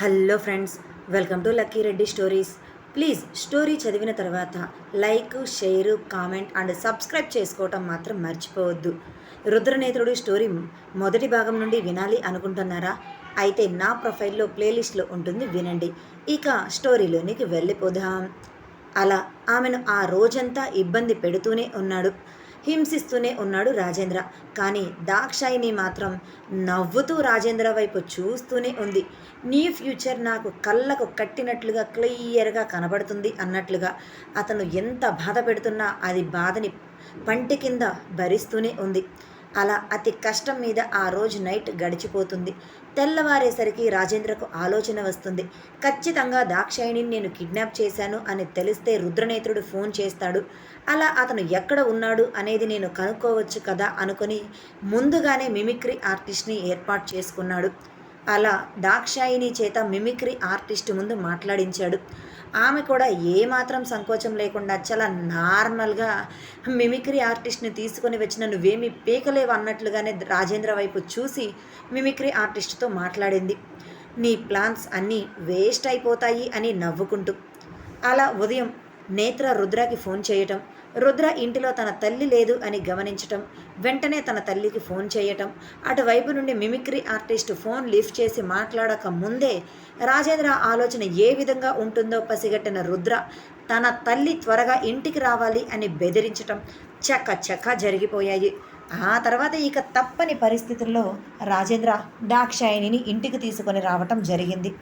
Hello friends welcome to Lucky Reddy stories. Please story చదివిన తర్వాత like share comment and subscribe చేసుకోవటం మాత్రం మర్చిపోవద్దు. రుద్రనేత్రుడు స్టోరీ మొదటి భాగం నుండి వినాలి అనుకుంటున్నారా? అయితే నా ప్రొఫైల్లో ప్లేలిస్ట్లో ఉంటుంది వినండి. ఇక స్టోరీలోనికి వెళ్ళిపోదాం. అలా ఆమెను ఆ రోజంతా ఇబ్బంది పెడుతూనే ఉన్నాడు. హింసిస్తూనే ఉన్నాడు రాజేంద్ర. కానీ దాక్షాయిని మాత్రం నవ్వుతూ రాజేంద్ర వైపు చూస్తూనే ఉంది. నీ ఫ్యూచర్ నాకు కళ్ళకు కట్టినట్లుగా క్లియర్గా కనబడుతుంది అన్నట్లుగా. అతను ఎంత బాధ పెడుతున్నా అది బాధని పంటి కింద భరిస్తూనే ఉంది. అలా అతి కష్టం మీద ఆ రోజు నైట్ గడిచిపోతుంది. తెల్లవారేసరికి రాజేంద్రకు ఆలోచన వస్తుంది. ఖచ్చితంగా దాక్షాయిని నేను కిడ్నాప్ చేశాను అని తెలిస్తే రుద్రనేత్రుడు ఫోన్ చేస్తాడు. అలా అతను ఎక్కడ ఉన్నాడు అనేది నేను కనుక్కోవచ్చు కదా అనుకొని ముందుగానే మిమిక్రీ ఆర్టిస్ట్ని ఏర్పాటు చేసుకున్నాడు. అలా దాక్షాయిని చేత మిమిక్రీ ఆర్టిస్ట్ ముందు మాట్లాడించాడు. ఆమె కూడా ఏమాత్రం సంకోచం లేకుండా చాలా నార్మల్గా మిమిక్రీ ఆర్టిస్ట్ని తీసుకొని వచ్చిన నువ్వేమీ పీకలేవు అన్నట్లుగానే రాజేంద్ర వైపు చూసి మిమిక్రీ ఆర్టిస్ట్తో మాట్లాడింది. నీ ప్లాన్స్ అన్నీ వేస్ట్ అయిపోతాయి అని నవ్వుకుంటూ. అలా ఉదయం నేత్ర రుద్రకి ఫోన్ చేయటం. రుద్ర ఇంటిలో తన తల్లి లేదు అని గమనించటం వెంటనే తన తల్లికి ఫోన్ చేయటం అటువైపు నుండి మిమిక్రీ ఆర్టిస్ట్ ఫోన్ లిఫ్ట్ చేసి మాట్లాడక ముందే రాజేంద్ర ఆలోచన ఏ విధంగా ఉంటుందో పసిగట్టిన రుద్ర తన తల్లి త్వరగా ఇంటికి రావాలి అని బెదిరించటం చక్క చక్క జరిగిపోయాయి. ఆ తర్వాత ఇక తప్పని పరిస్థితుల్లో రాజేంద్ర దాక్షాయణిని ఇంటికి తీసుకొని రావటం జరిగింది.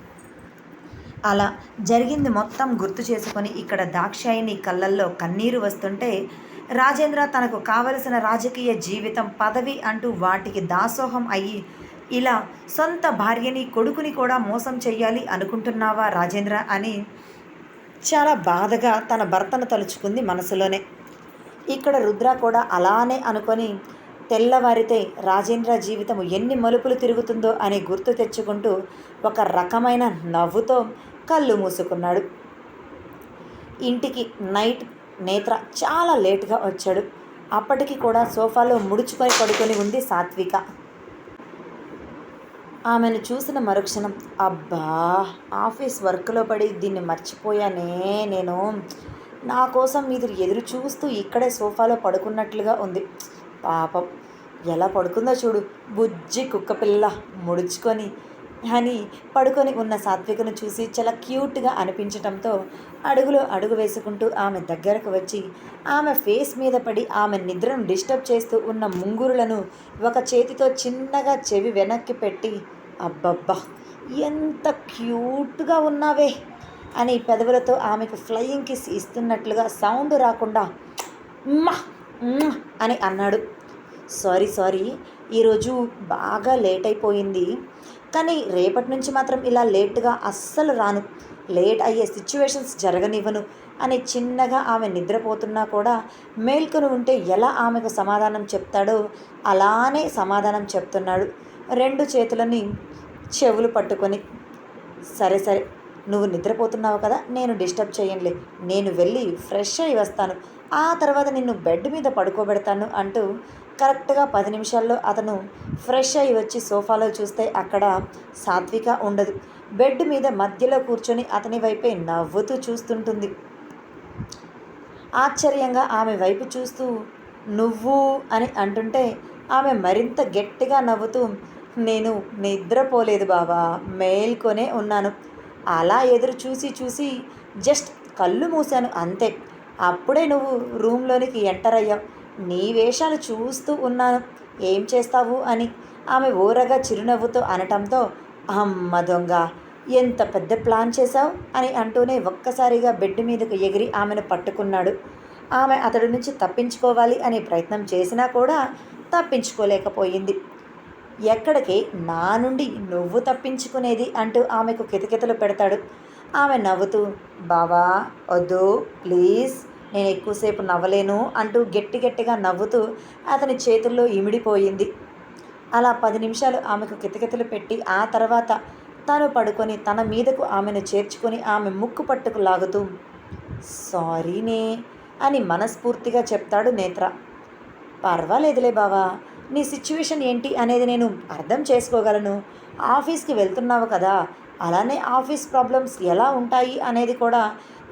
అలా జరిగింది మొత్తం గుర్తు చేసుకొని ఇక్కడ దాక్షాయిని కళ్ళల్లో కన్నీరు వస్తుంటే రాజేంద్ర తనకు కావలసిన రాజకీయ జీవితం పదవి అంటూ వాటికి దాసోహం అయ్యి ఇలా సొంత భార్యని కొడుకుని కూడా మోసం చేయాలి అనుకుంటున్నావా రాజేంద్ర? అని చాలా బాధగా తన భర్తను తలుచుకుంది మనసులోనే. ఇక్కడ రుద్ర కూడా అలానే అనుకొని తెల్లవారితే రాజేంద్ర జీవితం ఎన్ని మలుపులు తిరుగుతుందో అని గుర్తు తెచ్చుకుంటూ ఒక రకమైన నవ్వుతో కళ్ళు మూసుకున్నాడు. ఇంటికి నైట్ నేత్ర చాలా లేటుగా వచ్చాడు. అప్పటికి కూడా సోఫాలో ముడుచుకొని పడుకొని ఉంది సాత్విక. ఆమెను చూసిన మరుక్షణం అబ్బా ఆఫీస్ వర్క్లో పడి దీన్ని మర్చిపోయానే నేను. నా కోసం మీరు ఎదురు చూస్తూ ఇక్కడే సోఫాలో పడుకున్నట్లుగా ఉంది. పాపం ఎలా పడుకుందో చూడు. బుజ్జి కుక్కపిల్ల ముడుచుకొని అని పడుకొని ఉన్న సాత్వికను చూసి చాలా క్యూట్గా అనిపించటంతో అడుగులో అడుగు వేసుకుంటూ ఆమె దగ్గరకు వచ్చి ఆమె ఫేస్ మీద పడి ఆమె నిద్రను డిస్టర్బ్ చేస్తూ ఉన్న ముంగురులను ఒక చేతితో చిన్నగా చెవి వెనక్కి పెట్టి అబ్బబ్బా ఎంత క్యూట్గా ఉన్నావే అని పెదవులతో ఆమెకు ఫ్లయింగ్ కిస్ ఇస్తున్నట్లుగా సౌండ్ రాకుండా "మ్మా, అని అన్నాడు. సారీ సారీ ఈరోజు బాగా లేట్ అయిపోయింది. కానీ రేపటి నుంచి మాత్రం ఇలా లేట్గా అస్సలు రాను. లేట్ అయ్యే సిచ్యువేషన్స్ జరగనివ్వను అని చిన్నగా ఆమె నిద్రపోతున్నా కూడా మేల్కొని ఉంటే ఎలా ఆమెకు సమాధానం చెప్తాడో అలానే సమాధానం చెప్తున్నాడు. రెండు చేతులని చెవులు పట్టుకొని సరే సరే నువ్వు నిద్రపోతున్నావు కదా నేను డిస్టర్బ్ చేయండి నేను వెళ్ళి ఫ్రెష్ అయి వస్తాను. ఆ తర్వాత నిన్ను బెడ్ మీద పడుకోబెడతాను అంటూ కరెక్ట్గా పది నిమిషాల్లో అతను ఫ్రెష్ అయి వచ్చి సోఫాలో చూస్తే అక్కడ సాత్విక ఉండదు. బెడ్ మీద మధ్యలో కూర్చొని అతని వైపే నవ్వుతూ చూస్తుంటుంది. ఆశ్చర్యంగా ఆమె వైపు చూస్తూ నువ్వు? అని అంటుంటే ఆమె మరింత గట్టిగా నవ్వుతూ నేను నిద్రపోలేదు బావా మేల్కొనే ఉన్నాను. అలా ఎదురు చూసి చూసి జస్ట్ కళ్ళు మూశాను అంతే. అప్పుడే నువ్వు రూమ్లోనికి ఎంటర్ అయ్యావు. నీ వేషాలు చూస్తూ ఉన్నాను. ఏం చేస్తావు అని ఆమె ఊరగా చిరునవ్వుతో అనటంతో అమ్మ దొంగ ఎంత పెద్ద ప్లాన్ చేశావు అని అంటూనే ఒక్కసారిగా బెడ్ మీదకు ఎగిరి ఆమెను పట్టుకున్నాడు. ఆమె అతడి నుంచి తప్పించుకోవాలి అనే ప్రయత్నం చేసినా కూడా తప్పించుకోలేకపోయింది. ఎక్కడికి? నా నుండి నువ్వు తప్పించుకునేది అంటూ ఆమెకు కితకితలు పెడతాడు. ఆమె నవ్వుతూ బావా వద్దు ప్లీజ్ నేను ఎక్కువసేపు నవ్వలేను అంటూ గట్టి గట్టిగా నవ్వుతూ అతని చేతుల్లో ఇమిడిపోయింది. అలా పది నిమిషాలు ఆమెకు కితకితలు పెట్టి ఆ తర్వాత తను పడుకొని తన మీదకు ఆమెను చేర్చుకొని ఆమె ముక్కు పట్టుకు లాగుతూ సారీనే అని మనస్ఫూర్తిగా చెప్తాడు నేత్ర. పర్వాలేదులే బావా నీ సిచ్యువేషన్ ఏంటి అనేది నేను అర్థం చేసుకోగలను. ఆఫీస్కి వెళ్తున్నావు కదా అలానే ఆఫీస్ ప్రాబ్లమ్స్ ఎలా ఉంటాయి అనేది కూడా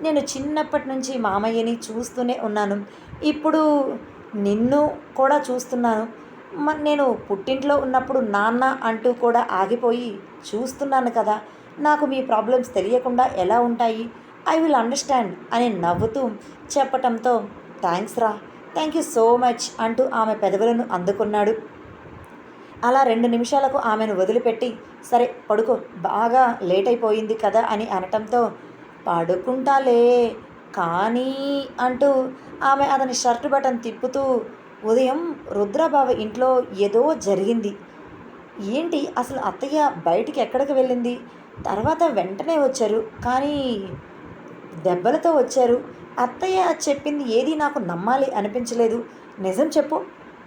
నేను చిన్నప్పటి నుంచి మామయ్యని చూస్తూనే ఉన్నాను. ఇప్పుడు నిన్ను కూడా చూస్తున్నాను. మ- నేను పుట్టింట్లో ఉన్నప్పుడు నాన్న అంటూ కూడా ఆగిపోయి చూస్తున్నాను కదా. నాకు మీ ప్రాబ్లమ్స్ తెలియకుండా ఎలా ఉంటాయి? ఐ విల్ అండర్స్టాండ్ అని నవ్వుతూ చెప్పటంతో థ్యాంక్స్ రా. థ్యాంక్ యూ సో మచ్ అంటూ ఆమె పెదవులను అందుకున్నాడు. అలా రెండు నిమిషాలకు ఆమెను వదిలిపెట్టి సరే పడుకో. బాగా లేట్ అయిపోయింది కదా అని అనటంతో పడుకుంటాలే. కానీ అంటూ ఆమె అతని షర్ట్ బటన్ తిప్పుతూ ఉదయం రుద్రబావ ఇంట్లో ఏదో జరిగింది. ఏంటి అసలు అత్తయ్య బయటికి ఎక్కడికి వెళ్ళింది? తర్వాత వెంటనే వచ్చారు. కానీ దెబ్బలతో వచ్చారు. అత్తయ్య చెప్పింది ఏది నాకు నమ్మాలి అనిపించలేదు. నిజం చెప్పు.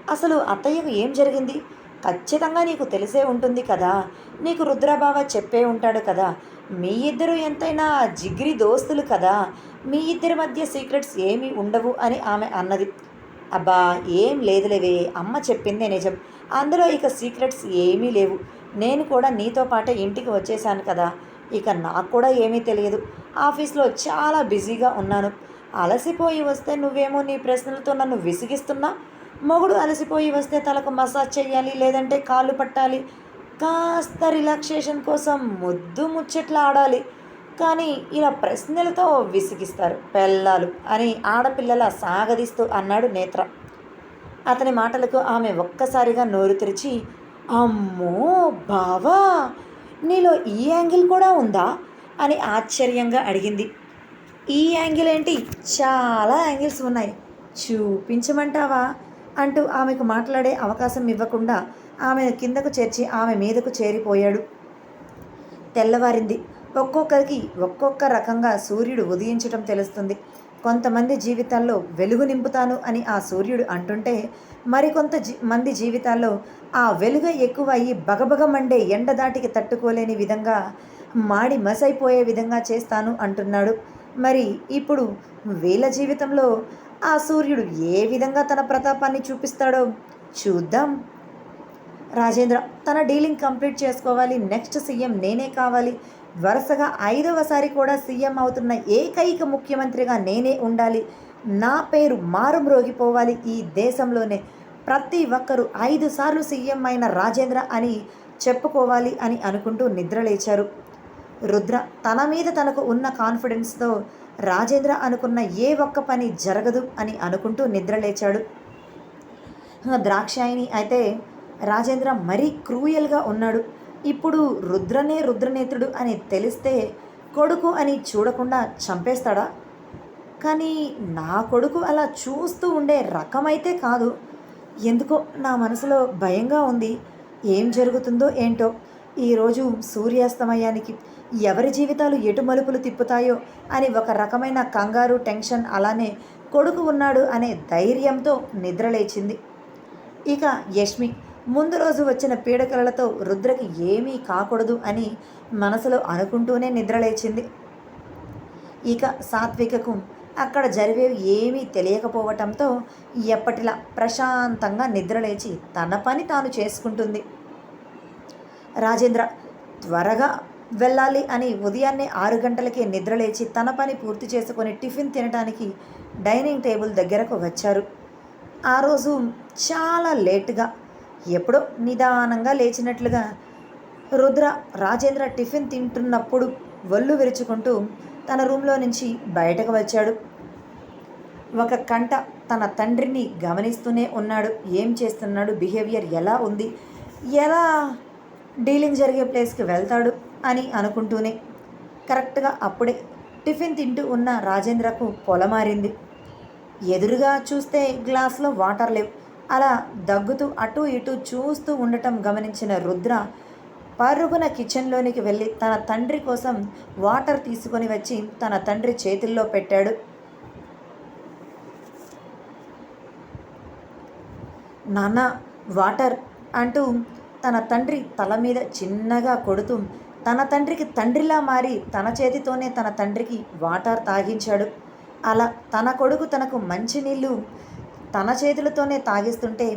అసలు అత్తయ్యకు ఏం జరిగింది? ఖచ్చితంగా నీకు తెలిసే ఉంటుంది కదా. నీకు రుద్రబావ చెప్పే ఉంటాడు కదా. మీ ఇద్దరు ఎంతైనా జిగిరి దోస్తులు కదా? మీ ఇద్దరి మధ్య సీక్రెట్స్ ఏమీ ఉండవు అని ఆమె అన్నది. అబ్బా ఏం లేదులేవే అమ్మ చెప్పిందే నిజం. అందులో ఇక సీక్రెట్స్ ఏమీ లేవు. నేను కూడా నీతో పాటే ఇంటికి వచ్చేసాను కదా. ఇక నాకు కూడా ఏమీ తెలియదు. ఆఫీస్లో చాలా బిజీగా ఉన్నాను. అలసిపోయి వస్తే నువ్వేమో నీ ప్రశ్నలతో నన్ను విసిగిస్తున్నా? మొగుడు అలసిపోయి వస్తే తలకు మసాజ్ చేయాలి లేదంటే కాళ్ళు పట్టాలి? కాస్త రిలాక్సేషన్ కోసం ముద్దు ముచ్చట్లు ఆడాలి. కానీ ఇలా ప్రశ్నలతో విసిగిస్తారు పెళ్ళాలు అని ఆడపిల్లల సాగదీస్తూ అన్నాడు నేత్ర. అతని మాటలకు ఆమె ఒక్కసారిగా నోరు తెరిచి అమ్మో బావా నీలో ఈ యాంగిల్ కూడా ఉందా? అని ఆశ్చర్యంగా అడిగింది. ఈ యాంగిల్ ఏంటి? చాలా యాంగిల్స్ ఉన్నాయి. చూపించమంటావా? అంటూ ఆమెకు మాట్లాడే అవకాశం ఇవ్వకుండా ఆమెను కిందకు చేర్చి ఆమె మీదకు చేరిపోయాడు. తెల్లవారింది. ఒక్కొక్కరికి ఒక్కొక్క రకంగా సూర్యుడు ఉదయించటం తెలుస్తుంది. కొంతమంది జీవితాల్లో వెలుగు నింపుతాను అని ఆ సూర్యుడు అంటుంటే మరికొంత జీ మంది జీవితాల్లో ఆ వెలుగు ఎక్కువ అయ్యి బగబగ మండే దాటికి తట్టుకోలేని విధంగా మాడి మసైపోయే విధంగా చేస్తాను అంటున్నాడు. మరి ఇప్పుడు వీళ్ళ జీవితంలో ఆ సూర్యుడు ఏ విధంగా తన ప్రతాపాన్ని చూపిస్తాడో చూద్దాం. రాజేంద్ర తన డీలింగ్ కంప్లీట్ చేసుకోవాలి. నెక్స్ట్ సీఎం నేనే కావాలి. వరుసగా ఐదవసారి కూడా సీఎం అవుతున్న ఏకైక ముఖ్యమంత్రిగా నేనే ఉండాలి. నా పేరు మారుమ్రోగిపోవాలి ఈ దేశంలోనే. ప్రతి ఒక్కరూ ఐదు సార్లు సీఎం అయిన రాజేంద్ర అని చెప్పుకోవాలి అని అనుకుంటూ నిద్రలేచారు. రుద్ర తన మీద తనకు ఉన్న కాన్ఫిడెన్స్తో రాజేంద్ర అనుకున్న ఏ ఒక్క పని జరగదు అని అనుకుంటూ నిద్రలేచాడు. ద్రాక్షాయిని అయితే రాజేంద్ర మరీ క్రూయల్గా ఉన్నాడు. ఇప్పుడు రుద్రనే రుద్రనేత్రుడు అని తెలిస్తే కొడుకు అని చూడకుండా చంపేస్తాడా? కానీ నా కొడుకు అలా చూస్తూ ఉండే రకమైతే కాదు. ఎందుకో నా మనసులో భయంగా ఉంది. ఏం జరుగుతుందో ఏంటో? ఈరోజు సూర్యాస్తమయానికి ఎవరి జీవితాలు ఎటు మలుపులు తిప్పుతాయో అని ఒక రకమైన కంగారు టెన్షన్ అలానే కొడుకు ఉన్నాడు అనే ధైర్యంతో నిద్రలేచింది. ఇక యష్మి ముందు రోజు వచ్చిన పీడకలతో రుద్రకి ఏమీ కాకూడదు అని మనసులో అనుకుంటూనే నిద్రలేచింది ఇక సాత్వికకు అక్కడ జరిగేవి ఏమీ తెలియకపోవటంతో ఎప్పటిలా ప్రశాంతంగా నిద్రలేచి తన పని తాను చేసుకుంటుంది. రాజేంద్ర త్వరగా వెళ్ళాలి అని ఉదయాన్నే ఆరు గంటలకే నిద్రలేచి తన పని పూర్తి చేసుకొని టిఫిన్ తినడానికి డైనింగ్ టేబుల్ దగ్గరకు వచ్చారు. ఆ రోజు చాలా లేటుగా ఎప్పుడో నిదానంగా లేచినట్లుగా రుద్ర రాజేంద్ర టిఫిన్ తింటున్నప్పుడు ఒళ్ళు విరుచుకుంటూ తన రూమ్లో నుంచి బయటకు వచ్చాడు. ఒక కంట తన తండ్రిని గమనిస్తూనే ఉన్నాడు. ఏం చేస్తున్నాడు? బిహేవియర్ ఎలా ఉంది? ఎలా డీలింగ్ జరిగే ప్లేస్కి వెళ్తాడు? అని అనుకుంటూనే కరెక్ట్గా అప్పుడే టిఫిన్ తింటూ ఉన్న రాజేంద్రకు పొలమారింది. ఎదురుగా చూస్తే గ్లాస్లో వాటర్ లేవు. అలా దగ్గుతూ అటు ఇటు చూస్తూ ఉండటం గమనించిన రుద్ర పరుగున కిచెన్లోనికి వెళ్ళి తన తండ్రి కోసం వాటర్ తీసుకొని వచ్చి తన తండ్రి చేతుల్లో పెట్టాడు. నాన్న వాటర్ అంటూ తన తండ్రి తల మీద చిన్నగా కొడుతూ తన తండ్రికి తండ్రిలా మారి తన చేతితోనే తన తండ్రికి వాటర్ తాగించాడు. అలా తన కొడుకు తనకు మంచినీళ్ళు తన చేతులతోనే తాగిస్తుంటే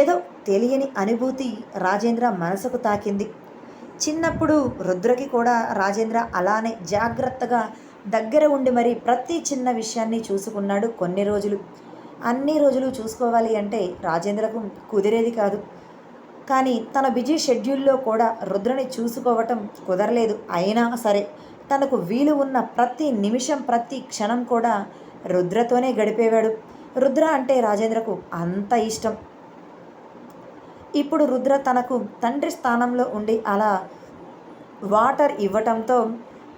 ఏదో తెలియని అనుభూతి రాజేంద్ర మనసుకు తాకింది. చిన్నప్పుడు రుద్రకి కూడా రాజేంద్ర అలానే జాగ్రత్తగా దగ్గర ఉండి మరి ప్రతి చిన్న విషయాన్ని చూసుకున్నాడు కొన్ని రోజులు. అన్ని రోజులు చూసుకోవాలి అంటే రాజేంద్రకు కుదిరేది కాదు. కానీ తన బిజీ షెడ్యూల్లో కూడా రుద్రని చూసుకోవటం కుదరలేదు. అయినా సరే తనకు వీలు ఉన్న ప్రతి నిమిషం ప్రతి క్షణం కూడా రుద్రతోనే గడిపేవాడు. రుద్ర అంటే రాజేంద్రకు అంత ఇష్టం. ఇప్పుడు రుద్ర తనకు తండ్రి స్థానంలో ఉండి అలా వాటర్ ఇవ్వటంతో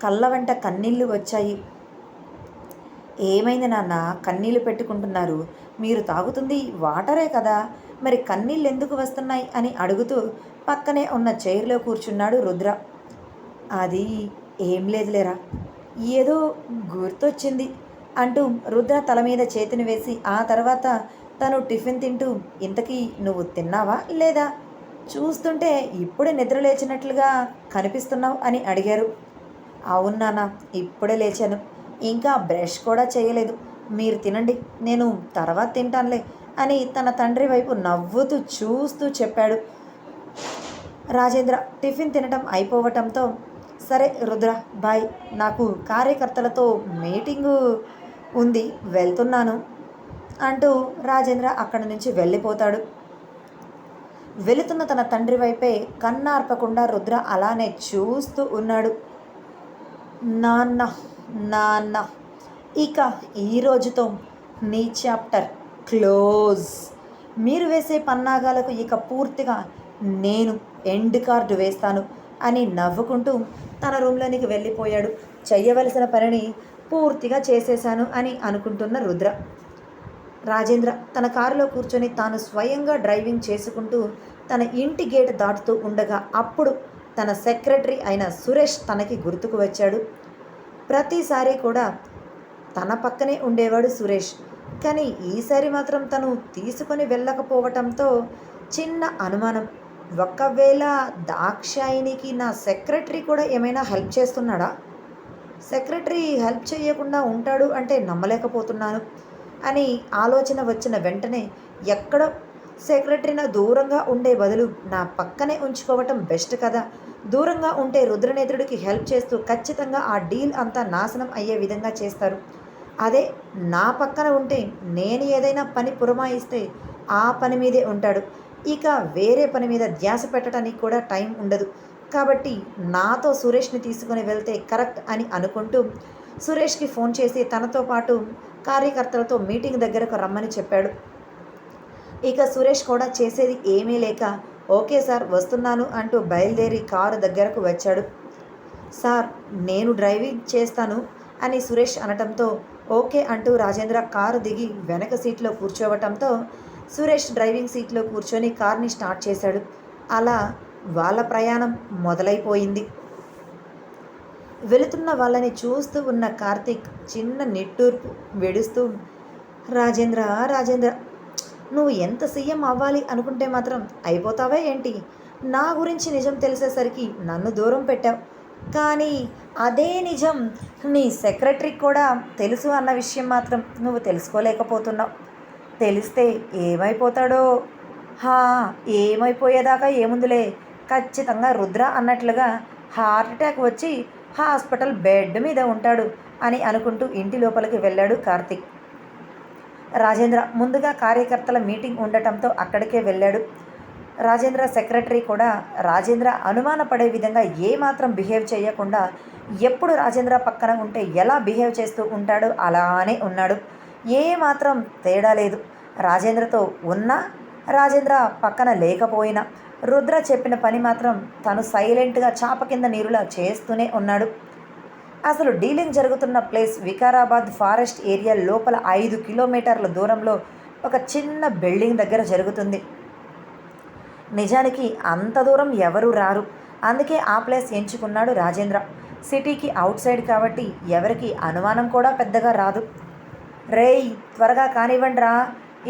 కళ్ళ వెంట కన్నీళ్ళు వచ్చాయి. ఏమైంది నాన్న? కన్నీళ్ళు పెట్టుకుంటున్నారు. మీరు తాగుతుంది వాటరే కదా. మరి కన్నీళ్ళు ఎందుకు వస్తున్నాయి అని అడుగుతూ పక్కనే ఉన్న చైర్లో కూర్చున్నాడు రుద్ర. అది ఏం లేదులేరా. ఏదో గుర్తొచ్చింది. అంటూ రుద్ర తల మీద చేతిని వేసి ఆ తర్వాత తను టిఫిన్ తింటూ ఇంతకీ నువ్వు తిన్నావా లేదా? చూస్తుంటే ఇప్పుడే నిద్ర లేచినట్లుగా కనిపిస్తున్నావు అని అడిగారు. అవునానా ఇప్పుడే లేచాను. ఇంకా బ్రష్ కూడా చేయలేదు. మీరు తినండి నేను తర్వాత తింటానులే అని తన తండ్రి వైపు నవ్వుతూ చూస్తూ చెప్పాడు. రాజేంద్ర టిఫిన్ తినటం అయిపోవటంతో సరే రుద్ర బాయ్. నాకు కార్యకర్తలతో మీటింగు ఉంది వెళ్తున్నాను అంటూ రాజేంద్ర అక్కడి నుంచి వెళ్ళిపోతాడు. వెళుతున్న తన తండ్రి వైపే కన్నార్పకుండా రుద్ర అలానే చూస్తూ ఉన్నాడు. నాన్న నాన్న ఇక ఈ రోజుతో నీ చాప్టర్ క్లోజ్. మీరు వేసే పన్నాగాలకు ఇక పూర్తిగా నేను ఎండ్ కార్డు వేస్తాను అని నవ్వుకుంటూ తన రూమ్లోనికి వెళ్ళిపోయాడు. చేయవలసిన పనిని పూర్తిగా చేసేశాను అని అనుకుంటున్న రుద్ర. రాజేంద్ర తన కారులో కూర్చొని తాను స్వయంగా డ్రైవింగ్ చేసుకుంటూ తన ఇంటి గేట్ దాటుతూ ఉండగా అప్పుడు తన సెక్రటరీ అయిన సురేష్ తనకి గుర్తుకు వచ్చాడు. ప్రతిసారి కూడా తన పక్కనే ఉండేవాడు సురేష్. కానీ ఈసారి మాత్రం తను తీసుకొని వెళ్ళకపోవటంతో చిన్న అనుమానం. ఒకవేళ దాక్షాయినికి నా సెక్రటరీ కూడా ఏమైనా హెల్ప్ చేస్తున్నాడా? సెక్రటరీ హెల్ప్ చేయకుండా ఉంటాడు అంటే నమ్మలేకపోతున్నాను అని ఆలోచన వచ్చిన వెంటనే ఎక్కడో సెక్రటరీన దూరంగా ఉండే బదులు నా పక్కనే ఉంచుకోవటం బెస్ట్ కదా. దూరంగా ఉంటే రుద్రనేత్రుడికి హెల్ప్ చేస్తూ ఖచ్చితంగా ఆ డీల్ అంతా నాశనం అయ్యే విధంగా చేస్తారు. అదే నా పక్కన ఉంటే నేను ఏదైనా పని పురమాయిస్తే ఆ పని మీదే ఉంటాడు. ఇక వేరే పని మీద ధ్యాస పెట్టడానికి కూడా టైం ఉండదు. కాబట్టి నాతో సురేష్ని తీసుకుని వెళ్తే కరెక్ట్ అని అనుకుంటూ సురేష్కి ఫోన్ చేసి తనతో పాటు కార్యకర్తలతో మీటింగ్ దగ్గరకు రమ్మని చెప్పాడు. ఇక సురేష్ కూడా చేసేది ఏమీ లేక ఓకే సార్ వస్తున్నాను అంటూ బయలుదేరి కారు దగ్గరకు వచ్చాడు. సార్ నేను డ్రైవింగ్ చేస్తాను అని సురేష్ అనటంతో ఓకే అంటూ రాజేంద్ర కారు దిగి వెనక సీట్లో కూర్చోవటంతో సురేష్ డ్రైవింగ్ సీట్లో కూర్చొని కార్ని స్టార్ట్ చేశాడు. అలా వాళ్ళ ప్రయాణం మొదలైపోయింది. వెళుతున్న వాళ్ళని చూస్తూ ఉన్న కార్తీక్ చిన్న నిట్టూర్పు వెడుస్తూ రాజేంద్ర రాజేంద్ర నువ్వు ఎంత సీఎం అవ్వాలి అనుకుంటే మాత్రం అయిపోతావా ఏంటి? నా గురించి నిజం తెలిసేసరికి నన్ను దూరం పెట్టావు. కానీ అదే నిజం నీ సెక్రటరీకి కూడా తెలుసు అన్న విషయం మాత్రం నువ్వు తెలుసుకోలేకపోతున్నావు. తెలిస్తే ఏమైపోతాడో? హా ఏమైపోయేదాకా ఏముందిలే. ఖచ్చితంగా రుద్ర అన్నట్లుగా హార్ట్ అటాక్ వచ్చి హాస్పిటల్ బెడ్ మీద ఉంటాడు అని అనుకుంటూ ఇంటి లోపలికి వెళ్ళాడు కార్తిక్. రాజేంద్ర ముందుగా కార్యకర్తల మీటింగ్ ఉండటంతో అక్కడికే వెళ్ళాడు. రాజేంద్ర సెక్రటరీ కూడా రాజేంద్ర అనుమానపడే విధంగా ఏమాత్రం బిహేవ్ చేయకుండా ఎప్పుడు రాజేంద్ర పక్కన ఉంటే ఎలా బిహేవ్ చేస్తూ ఉంటాడో అలానే ఉన్నాడు. ఏమాత్రం తేడా లేదు. రాజేంద్రతో ఉన్నా రాజేంద్ర పక్కన లేకపోయినా రుద్ర చెప్పిన పని మాత్రం తను సైలెంట్గా చాప కింద నీరులా చేస్తూనే ఉన్నాడు. అసలు డీలింగ్ జరుగుతున్న ప్లేస్ వికారాబాద్ ఫారెస్ట్ ఏరియా లోపల ఐదు కిలోమీటర్ల దూరంలో ఒక చిన్న బిల్డింగ్ దగ్గర జరుగుతుంది. నిజానికి అంత దూరం ఎవరు రారు. అందుకే ఆ ప్లేస్ ఎంచుకున్నాడు రాజేంద్ర. సిటీకి అవుట్ సైడ్ కాబట్టి ఎవరికి అనుమానం కూడా పెద్దగా రాదు. రేయ్ త్వరగా కానివ్వండి రా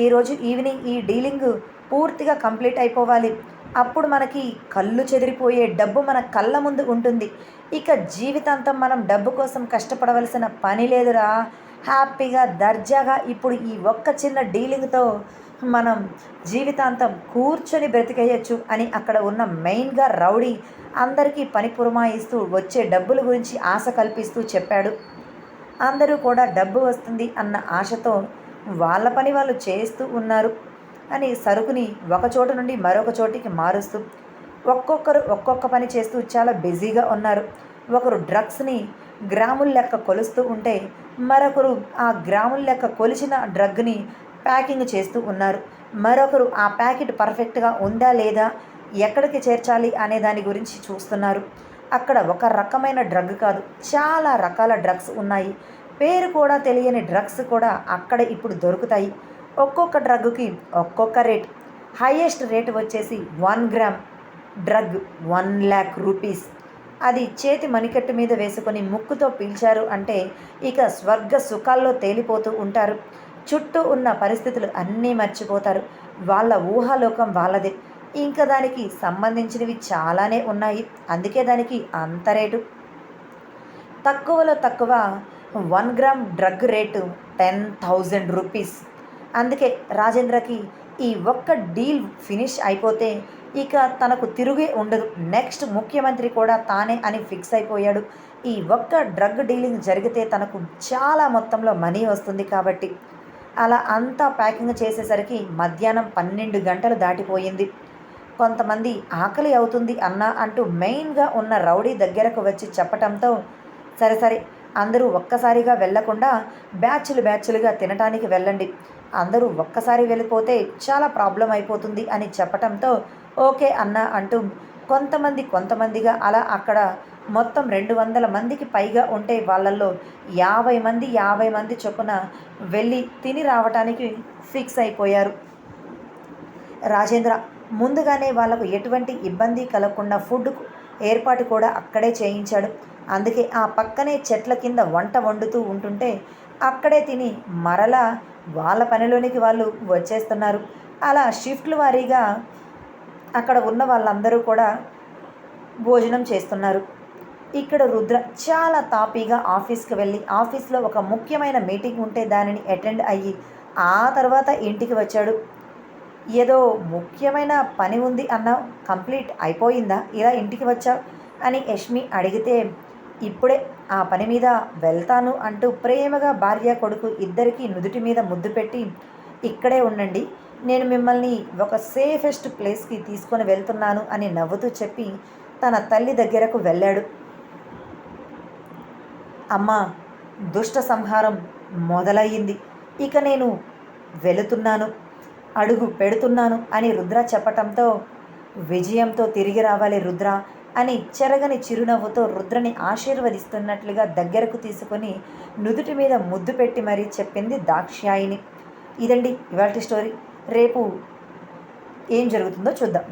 ఈరోజు ఈవినింగ్ ఈ డీలింగ్ పూర్తిగా కంప్లీట్ అయిపోవాలి. అప్పుడు మనకి కళ్ళు చెదిరిపోయే డబ్బు మన కళ్ళ ముందు ఉంటుంది. ఇక జీవితాంతం మనం డబ్బు కోసం కష్టపడవలసిన పని లేదురా. హ్యాపీగా దర్జాగా ఇప్పుడు ఈ ఒక్క చిన్న డీలింగ్తో మనం జీవితాంతం కూర్చొని బ్రతికేయచ్చు అని అక్కడ ఉన్న మెయిన్గా రౌడీ అందరికీ పని పురమాయిస్తూ వచ్చే డబ్బుల గురించి ఆశ కల్పిస్తూ చెప్పాడు. అందరూ కూడా డబ్బు వస్తుంది అన్న ఆశతో వాళ్ళ పని వాళ్ళు చేస్తూ ఉన్నారు. అని సరుకుని ఒక చోటు నుండి మరొక చోటికి మారుస్తూ ఒక్కొక్కరు ఒక్కొక్క పని చేస్తూ చాలా బిజీగా ఉన్నారు. ఒకరు డ్రగ్స్ని గ్రాముల లెక్క కొలుస్తూ ఉంటే మరొకరు ఆ గ్రాముల లెక్క కొలిచిన డ్రగ్ని ప్యాకింగ్ చేస్తూ ఉన్నారు. మరొకరు ఆ ప్యాకెట్ పర్ఫెక్ట్గా ఉందా లేదా ఎక్కడికి చేర్చాలి అనే దాని గురించి చూస్తున్నారు. అక్కడ ఒక రకమైన డ్రగ్ కాదు చాలా రకాల డ్రగ్స్ ఉన్నాయి. పేరు కూడా తెలియని డ్రగ్స్ కూడా అక్కడ ఇప్పుడు దొరుకుతాయి. ఒక్కొక్క డ్రగ్కి ఒక్కొక్క రేట్. హైయెస్ట్ రేట్ వచ్చేసి one gram drug one lakh rupees. అది చేతి మణికట్టు మీద వేసుకొని ముక్కుతో పీల్చారు అంటే ఇక స్వర్గ సుఖాల్లో తేలిపోతూ ఉంటారు. చుట్టూ ఉన్న పరిస్థితులు అన్నీ మర్చిపోతారు. వాళ్ళ ఊహాలోకం వాళ్ళదే. ఇంకా దానికి సంబంధించినవి చాలానే ఉన్నాయి. అందుకే దానికి అంత రేటు. తక్కువలో తక్కువ one gram drug rate ten thousand rupees. అందుకే రాజేంద్రకి ఈ ఒక్క డీల్ ఫినిష్ అయిపోతే ఇక తనకు తిరుగే ఉండదు. నెక్స్ట్ ముఖ్యమంత్రి కూడా తానే అని ఫిక్స్ అయిపోయాడు. ఈ ఒక్క డ్రగ్ డీలింగ్ జరిగితే తనకు చాలా మొత్తంలో మనీ వస్తుంది కాబట్టి. అలా అంతా ప్యాకింగ్ చేసేసరికి మధ్యాహ్నం పన్నెండు గంటలు దాటిపోయింది. కొంతమంది ఆకలి అవుతుంది అన్న అంటూ మెయిన్గా ఉన్న రౌడీ దగ్గరకు వచ్చి చెప్పటంతో సరే సరే అందరూ ఒక్కసారిగా వెళ్ళకుండా బ్యాచ్లు బ్యాచ్లుగా తినటానికి వెళ్ళండి. అందరూ ఒక్కసారి వెళ్ళిపోతే చాలా ప్రాబ్లం అయిపోతుంది అని చెప్పటంతో ఓకే అన్న అంటూ కొంతమంది కొంతమందిగా అలా అక్కడ మొత్తం రెండు వందల మందికి పైగా ఉంటే వాళ్ళల్లో యాభై మంది యాభై మంది చొప్పున వెళ్ళి తిని రావటానికి ఫిక్స్ అయిపోయారు. రాజేంద్ర ముందుగానే వాళ్ళకు ఎటువంటి ఇబ్బంది కలగకుండా ఫుడ్ ఏర్పాటు కూడా అక్కడే చేయించాడు. అందుకే ఆ పక్కనే చెట్ల కింద వంట వండుతూ ఉంటుంటే అక్కడే తిని మరలా వాళ్ళ పనిలోనికి వాళ్ళు వచ్చేస్తున్నారు. అలా షిఫ్ట్లు వారీగా అక్కడ ఉన్న వాళ్ళందరూ కూడా భోజనం చేస్తున్నారు. ఇక్కడ రుద్ర చాలా తాపీగా ఆఫీస్కి వెళ్ళి ఆఫీస్లో ఒక ముఖ్యమైన మీటింగ్ ఉంటే దానిని అటెండ్ అయ్యి ఆ తర్వాత ఇంటికి వచ్చాడు. ఏదో ముఖ్యమైన పని ఉంది అన్న కంప్లీట్ అయిపోయిందా? ఇలా ఇంటికి వచ్చావు అని యష్మి అడిగితే ఇప్పుడే ఆ పని మీద వెళ్తాను అంటూ ప్రేమగా భార్య కొడుకు ఇద్దరికీ నుదుటి మీద ముద్దు పెట్టి ఇక్కడే ఉండండి నేను మిమ్మల్ని ఒక సేఫెస్ట్ ప్లేస్కి తీసుకొని వెళ్తున్నాను అని నవ్వుతూ చెప్పి తన తల్లి దగ్గరకు వెళ్ళాడు. అమ్మ దుష్ట సంహారం మొదలయ్యింది. ఇక నేను వెళుతున్నాను అడుగు పెడుతున్నాను అని రుద్ర చెప్పటంతో విజయంతో తిరిగి రావాలి రుద్ర. అని చెరగని చిరునవ్వుతో రుద్రని ఆశీర్వదిస్తున్నట్లుగా దగ్గరకు తీసుకొని నుదుటి మీద ముద్దు పెట్టి మరీ చెప్పింది దాక్షాయిని ఇదండి ఇవాళ స్టోరీ. రేపు ఏం జరుగుతుందో చూద్దాం.